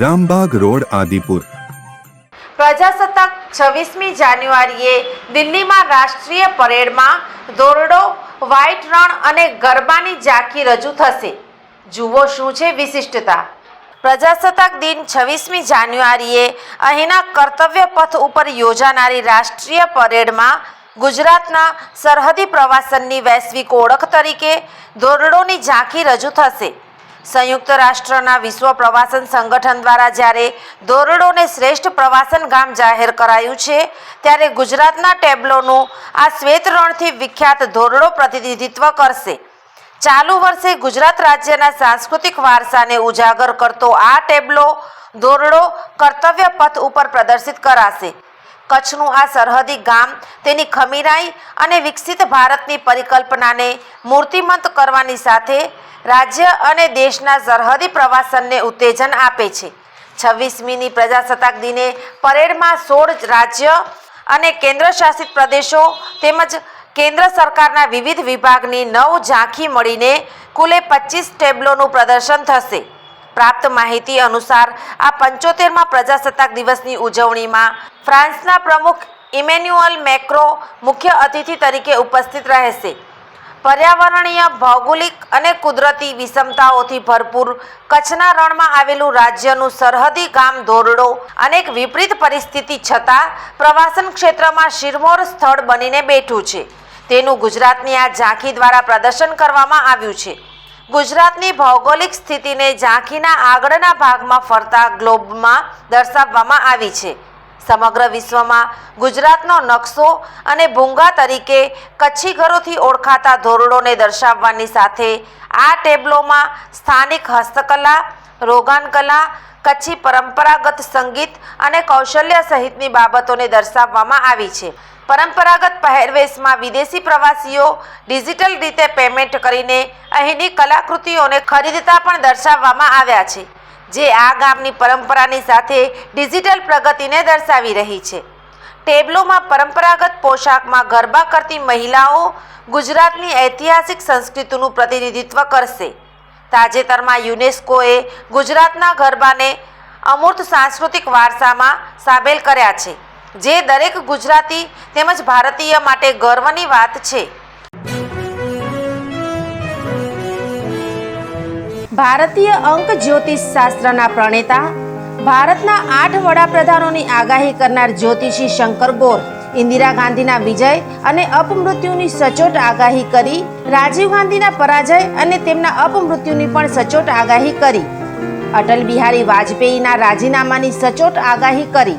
Rambagh road, Adipur. પ્રજાસત્તાક છવ્વીસમી જાન્યુઆરીએ દિલ્હીમાં રાષ્ટ્રીય પરેડમાં દોરડો વ્હાઇટ રણ અને ગરબાની ઝાંખી રજૂ થશે. જુઓ શું છે વિશિષ્ટતા. પ્રજાસત્તાક દિન છવ્વીસમી જાન્યુઆરીએ અહીંના કર્તવ્ય પથ ઉપર યોજાનારી રાષ્ટ્રીય પરેડમાં ગુજરાતના સરહદી પ્રવાસનની વૈશ્વિક ઓળખ તરીકે દોરડોની ઝાંખી રજૂ થશે. સંયુક્ત રાષ્ટ્રના વિશ્વ પ્રવાસન સંગઠન દ્વારા જ્યારે ધોરડોને શ્રેષ્ઠ પ્રવાસન ગામ જાહેર કરાયું છે, ત્યારે ગુજરાતના ટેબ્લોનું આ શ્વેત રણથી વિખ્યાત ધોરડો પ્રતિનિધિત્વ કરશે. ચાલુ વર્ષે ગુજરાત રાજ્યના સાંસ્કૃતિક વારસાને ઉજાગર કરતો આ ટેબ્લો દોરડો કર્તવ્ય પથ ઉપર પ્રદર્શિત કરાશે. કચ્છનું આ સરહદી ગામ તેની ખમીરાઈ અને વિકસિત ભારતની પરિકલ્પનાને મૂર્તિમંત કરવાની સાથે રાજ્ય અને દેશના સરહદી પ્રવાસનને ઉત્તેજન આપે છે. છવ્વીસમીની પ્રજાસત્તાક દિને પરેડમાં સોળ રાજ્ય અને કેન્દ્ર શાસિત પ્રદેશો તેમજ કેન્દ્ર સરકારના વિવિધ વિભાગની નવ ઝાંખી મળીને કુલે પચીસ ટેબ્લોનું પ્રદર્શન થશે. પ્રાપ્ત માહિતી અનુસાર આ પંચોતેરમાં પ્રજાસત્તાક દિવસની ઉજવણીમાં ફ્રાન્સના પ્રમુખ ઇમેન્યુઅલ મેક્રો મુખ્ય અતિથિ તરીકે ઉપસ્થિત રહેશે. પર્યાવરણીય, ભૌગોલિક અને કુદરતી વિષમતાઓથી ભરપૂર કચ્છના રણમાં આવેલું રાજ્યનું સરહદી ગામ ધોરડો અનેક વિપરીત પરિસ્થિતિ છતાં પ્રવાસન ક્ષેત્રમાં શિરમોર સ્થળ બનીને બેઠું છે. તેનું ગુજરાતની આ ઝાંખી દ્વારા પ્રદર્શન કરવામાં આવ્યું છે. ગુજરાતની ભૌગોલિક સ્થિતિને ઝાંખીના આગળના ભાગમાં ફરતા ગ્લોબમાં દર્શાવવામાં આવી છે. સમગ્ર વિશ્વમાં ગુજરાતનો નકશો અને ભૂંગા તરીકે કચ્છી ઘરોથી ઓળખાતા ધોરડોને દર્શાવવાની સાથે આ ટેબ્લોમાં સ્થાનિક હસ્તકલા, રોગાનકલા, કચ્છી પરંપરાગત સંગીત અને કૌશલ્ય સહિતની બાબતોને દર્શાવવામાં આવી છે. પરંપરાગત પહેરવેશમાં વિદેશી પ્રવાસીઓ ડિજિટલ રીતે પેમેન્ટ કરીને અહીંની કલાકૃતિઓને ખરીદતા પણ દર્શાવવામાં આવ્યા છે, જે આ ગામની પરંપરાની સાથે ડિજિટલ પ્રગતિને દર્શાવી રહી છે. ટેબલોમાં પરંપરાગત પોશાકમાં ગરબા કરતી મહિલાઓ ગુજરાતની ઐતિહાસિક સંસ્કૃતિનું પ્રતિનિધિત્વ કરશે. તાજેતરમાં યુનેસ્કોએ ગુજરાતના ગરબાને અમૂર્ત સાંસ્કૃતિક વારસામાં સામેલ કર્યા છે. જે દરેક ગુજરાતી તેમજ ભારતીય માટે ગર્વની વાત છે. ભારતીય અંક જ્યોતિષ શાસ્ત્રના પ્રણેતા, ભારતના આઠ વડાપ્રધાનોની આગાહી કરનાર જ્યોતિષી શંકર ગોર, ઇન્દિરા ગાંધીના વિજય અને અપમૃત્યુની સચોટ આગાહી કરી, રાજીવ ગાંધીના પરાજય અને તેમના અપમૃત્યુની પણ સચોટ આગાહી કરી. અટલ બિહારી વાજપેયીના રાજીનામાની સચોટ આગાહી કરી.